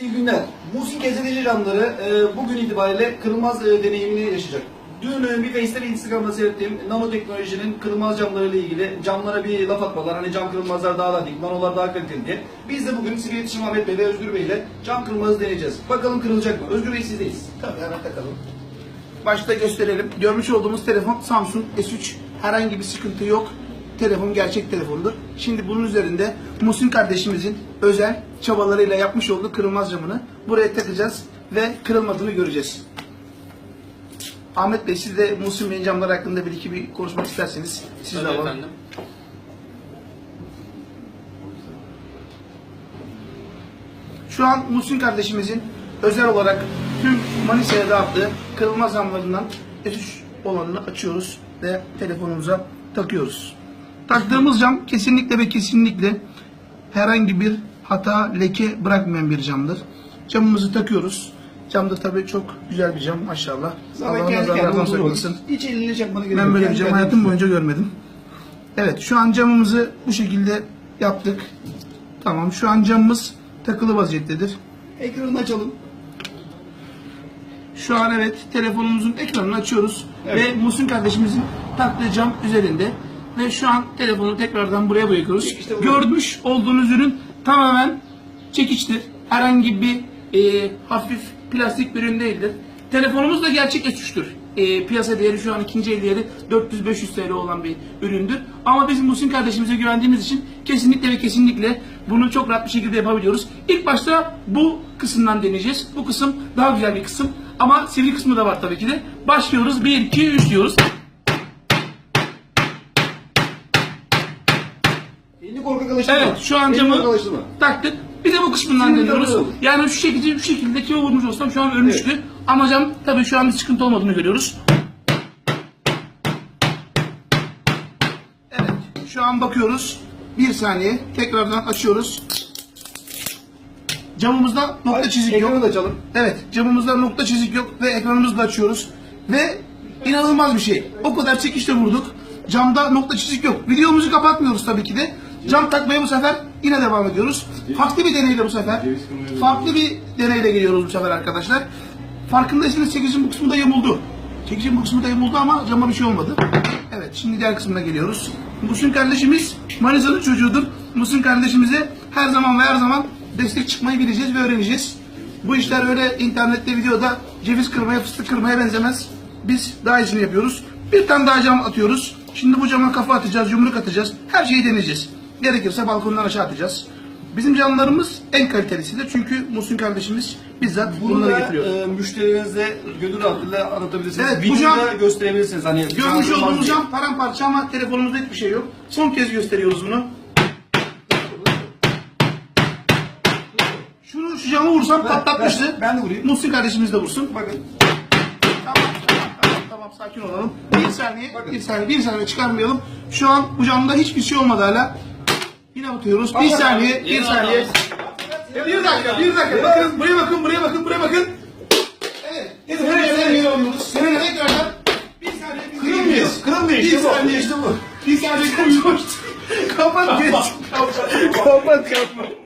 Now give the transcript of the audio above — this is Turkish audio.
İyi günler. Musin Gazeteci camları e, bugün itibariyle kırılmaz e, deneyimini yaşayacak. Dün e, bir Face'te ve Instagram'da seyrettiğim nanoteknolojinin kırılmaz camlarıyla ilgili camlara bir laf atmalar. Hani cam kırılmazlar daha da dik, nanolar daha kaliteli diye. Biz de bugün Sivil İletişim Ahmet Bey ve Özgür Bey ile cam kırılmazı deneyeceğiz. Bakalım kırılacak mı? Özgür Bey sizdeyiz. Tabii hemen takalım. Başta gösterelim. Görmüş olduğumuz telefon Samsung S3. Herhangi bir sıkıntı yok. Telefon gerçek telefondur. Şimdi bunun üzerinde Musin kardeşimizin özel çabalarıyla yapmış olduğu kırılmaz camını buraya takacağız ve kırılmadığını göreceğiz. Ahmet Bey siz de Musin Bey'in camları hakkında bir iki bir konuşmak isterseniz siz de alalım. efendim. Şu an Muhsin kardeşimizin özel olarak tüm Manisa'ya dağıttığı kırılmaz camlarından S3 olanını açıyoruz ve telefonumuza takıyoruz. Taktığımız cam kesinlikle ve kesinlikle herhangi bir hata, leke bırakmayan bir camdır. Camımızı takıyoruz. Cam da tabii çok güzel bir cam maşallah. Zaten Allah kendi kendine saklasın. Hiç elini çakmana gerek Ben yok. böyle bir cam hayatım boyunca görmedim. Evet şu an camımızı bu şekilde yaptık. Tamam şu an camımız takılı vaziyettedir. Ekranını açalım. Şu an evet telefonumuzun ekranını açıyoruz Evet. ve Muhsin kardeşimizin taktığı cam üzerinde ve şu an telefonu tekrardan buraya bırakıyoruz. İşte bu. Görmüş olduğunuz ürün tamamen çekiçtir. Herhangi bir e, hafif plastik bir ürün değildir. Telefonumuz da gerçek S3'tür. E, piyasa değeri şu an ikinci el değeri 400-500 TL olan bir üründür. Ama biz Muhsin kardeşimize güvendiğimiz için kesinlikle ve kesinlikle bunu çok rahat bir şekilde yapabiliyoruz. İlk başta bu kısımdan deneyeceğiz. Bu kısım daha güzel bir kısım. Ama sivri kısmı da var tabii ki de. Başlıyoruz. 1, 2, 3 diyoruz. Elini korkak alıştırma. Evet şu an camı taktık. Bir de bu kısmından Şimdi takıyorum. Yani şu şekilde şu şekilde kime vurmuş olsam şu an ölmüştü. Ama cam tabii şu an bir sıkıntı olmadığını görüyoruz. Evet şu an bakıyoruz. Bir saniye tekrardan açıyoruz. Camımızda nokta çizik yok. Ekranı da açalım. Evet camımızda nokta çizik yok ve ekranımızı da açıyoruz. Ve inanılmaz bir şey. O kadar çekişle vurduk. Camda nokta çizik yok. Videomuzu kapatmıyoruz tabii ki de. Cam takmaya bu sefer yine devam ediyoruz. Farklı bir deneyle bu sefer. Farklı bir deneyle geliyoruz bu sefer arkadaşlar. Farkındaysanız çekicin bu kısmı da yamuldu. Çekicin bu kısmı da yamuldu ama cama bir şey olmadı. Evet şimdi diğer kısmına geliyoruz. Musun kardeşimiz Manisa'nın çocuğudur. Musun kardeşimize her zaman ve her zaman destek çıkmayı bileceğiz ve öğreneceğiz. Bu işler öyle internette videoda ceviz kırmaya fıstık kırmaya benzemez. Biz daha iyisini yapıyoruz. Bir tane daha cam atıyoruz. Şimdi bu cama kafa atacağız, yumruk atacağız. Her şeyi deneyeceğiz. Gerekirse balkondan aşağı atacağız. Bizim camlarımız en kalitelisidir. Çünkü Musun kardeşimiz bizzat Bunu bunları da getiriyor. e, müşterilerinize gönül rahatlığıyla anlatabilirsiniz. Evet, bu Videoda cam- gösterebilirsiniz. Hani Görmüş kandırmaz olduğumuz diye. cam paramparça ama telefonumuzda hiçbir şey yok. Son kez gösteriyoruz bunu. Şunu şu camı vursam patlatmıştı. ben- ben de vurayım. Muhsin kardeşimiz de vursun. Bakın. Tamam tamam tamam tamam sakin olalım. Bir saniye Bakın. bir saniye bir saniye çıkarmayalım. Şu an bu camda hiçbir şey olmadı hala. Yine atıyoruz. Bir saniye bir saniye. adam. Bir dakika bir dakika. Bakın buraya bakın buraya bakın buraya bakın. Evet. Nereye nereye alıyoruz? Nereye tekrardan? Bir saniye. Kırılmıyor. Kırılmıyor Bir saniye işte bu. Bir saniye. Kapat geç. Kapat kapat.